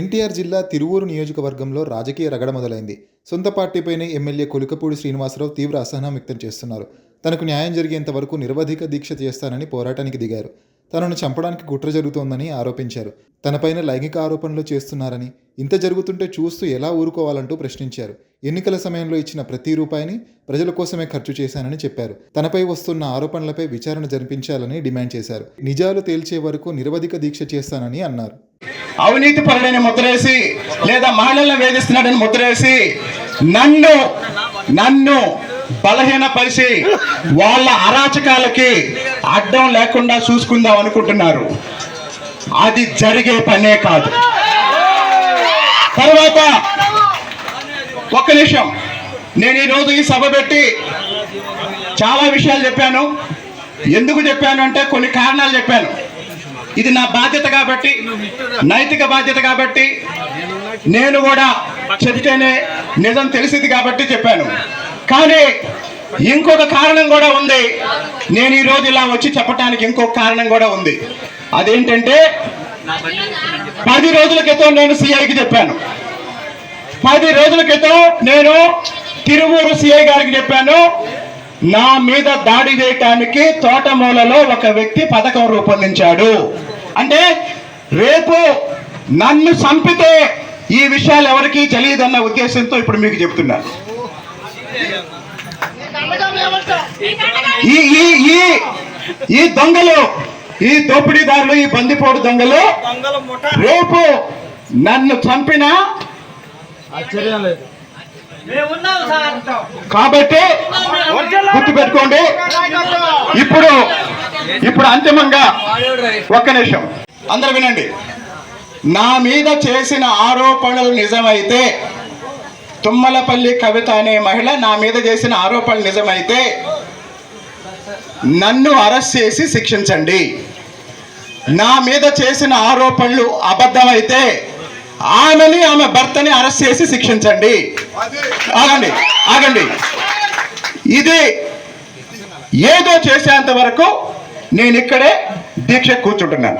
ఎన్టీఆర్ జిల్లా తిరువూరు నియోజకవర్గంలో రాజకీయ రగడ మొదలైంది. సొంత పార్టీపైనే ఎమ్మెల్యే కొలికపూడి శ్రీనివాసరావు తీవ్ర అసహనం వ్యక్తం చేస్తున్నారు. తనకు న్యాయం జరిగేంత వరకు నిరవధిక దీక్ష చేస్తానని పోరాటానికి దిగారు. తనను చంపడానికి కుట్ర జరుగుతోందని ఆరోపించారు. తనపైన లైంగిక ఆరోపణలు చేస్తున్నారని ఇంత జరుగుతుంటే చూస్తూ ఎలా ఊరుకోవాలంటూ ప్రశ్నించారు. ఎన్నికల సమయంలో ఇచ్చిన ప్రతి రూపాయిని ప్రజల కోసమే ఖర్చు చేశానని చెప్పారు. తనపై వస్తున్న ఆరోపణలపై విచారణ జరిపించాలని డిమాండ్ చేశారు. నిజాలు తేల్చే వరకు నిరవధిక దీక్ష చేస్తానని అన్నారు. అవినీతి పరుడని ముద్రేసి లేదా మహిళలను వేధిస్తున్నాడని ముద్రేసి నన్ను నన్ను బలహీనపరిచి వాళ్ళ అరాచకాలకి అడ్డం లేకుండా చూసుకుందాం అనుకుంటున్నారు. అది జరిగే పనే కాదు. తర్వాత ఒక్క నిమిషం. నేను ఈరోజు ఈ సభ పెట్టి చాలా విషయాలు చెప్పాను. ఎందుకు చెప్పాను అంటే కొన్ని కారణాలు చెప్పాను. ఇది నా బాధ్యత కాబట్టి నైతిక బాధ్యత కాబట్టి నేను కూడా చెబితేనే నిజం తెలిసింది కాబట్టి చెప్పాను. కానీ ఇంకొక కారణం కూడా ఉంది. నేను ఈ ఇలా వచ్చి చెప్పడానికి ఇంకొక కారణం కూడా ఉంది. అదేంటంటే పది రోజుల క్రితం నేను సిఐకి చెప్పాను. పది రోజుల క్రితం నేను తిరువూరు సిఐ గారికి చెప్పాను. నా మీద దాడి చేయటానికి తోటమూలలో ఒక వ్యక్తి పథకం రూపొందించాడు. అంటే రేపు నన్ను చంపితే ఈ విషయాలు ఎవరికీ తెలియదన్న ఉద్దేశంతో ఇప్పుడు మీకు చెప్తున్నాను ఈ ఈ ఈ ఈ దొంగలు ఈ దోపిడీదారులు ఈ బందిపోటు దొంగలు రేపు నన్ను చంపినా కాబట్టి గుర్తు పెట్టుకోండి. ఇప్పుడు ఇప్పుడు అంతిమంగా ఒక్క నిమిషం. అందరు వినండి. నా మీద చేసిన ఆరోపణలు నిజమైతే తుమ్మలపల్లి కవిత అనే మహిళ నా మీద చేసిన ఆరోపణలు నిజమైతే నన్ను అరెస్ట్ చేసి శిక్షించండి. నా మీద చేసిన ఆరోపణలు అబద్ధమైతే ఆమెని ఆమె భర్తని అరెస్ట్ చేసి శిక్షించండి. ఆగండి ఆగండి. ఇది ఏదో చేసేంత వరకు నేను ఇక్కడే దీక్ష కూర్చుంటున్నాను.